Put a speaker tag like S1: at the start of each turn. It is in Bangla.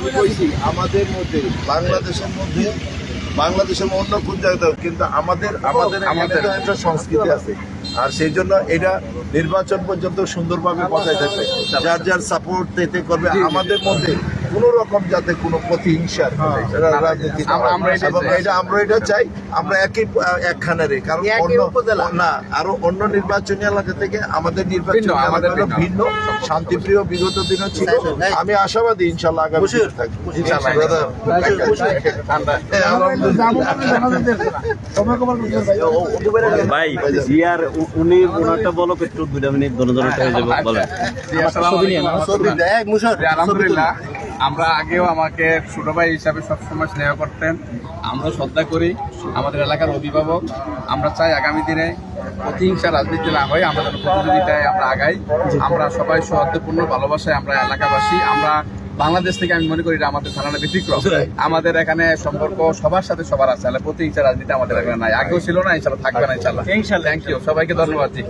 S1: আমি বলছি আমাদের মধ্যে বাংলাদেশের মধ্যে বাংলাদেশের অন্য কোন জায়গায় কিন্তু আমাদের আমাদের আমাদের একটা সংস্কৃতি আছে। আর সেই জন্য এটা নির্বাচন পর্যন্ত সুন্দরভাবে বজায় থাকবে। যার যার সাপোর্ট দিতে করবে আমাদের মধ্যে কোন রকম যাতে কোনো প্রতিহিংসা রাজনীতি
S2: আমরা এটা।
S1: আমরা এটা চাই আমরা একই একখানে কারণ অন্য না আরও অন্য নির্বাচনী এলাকা থেকে আমাদের নির্বাচনী
S2: ভিন্ন, আমাদের ভিন্ন।
S1: শান্তিপ্রিয় বিগত দিনও ছিল আমি আশাবাদী ইনশাল্লাহ আগামী। হ্যাঁ।
S3: ভাই উনি ওনারটা বলো একটু দুটা মিনিট হয়ে যাবে বলেন
S2: আলহামদুলিল্লাহ আমরা আগেও আমাকে ছোট ভাই হিসাবে সবসময় স্নেহ করতেন। আমরা শ্রদ্ধা করি। আমাদের এলাকার অভিভাবক। আমরা চাই আগামী দিনে প্রতিহিংসা রাজনীতি না হয় আমাদের প্রতিযোগিতায় আমরা আগাই। আমরা সবাই সৌহার্দ্যপূর্ণ ভালোবাসায় আমরা এলাকাবাসী। আমরা বাংলাদেশ থেকে আমি মনে করি এটা আমাদের ধারণা ব্যতিক্রম। আমাদের এখানে সম্পর্ক সবার সাথে সবার আছে। প্রতিহিংসা রাজনীতি আমাদের এখানে নাই। আগেও ছিল না ইনশাল্লাহ থাকবে না ইনশাল্লাহ। থ্যাংক ইউ সবাইকে ধন্যবাদ জি।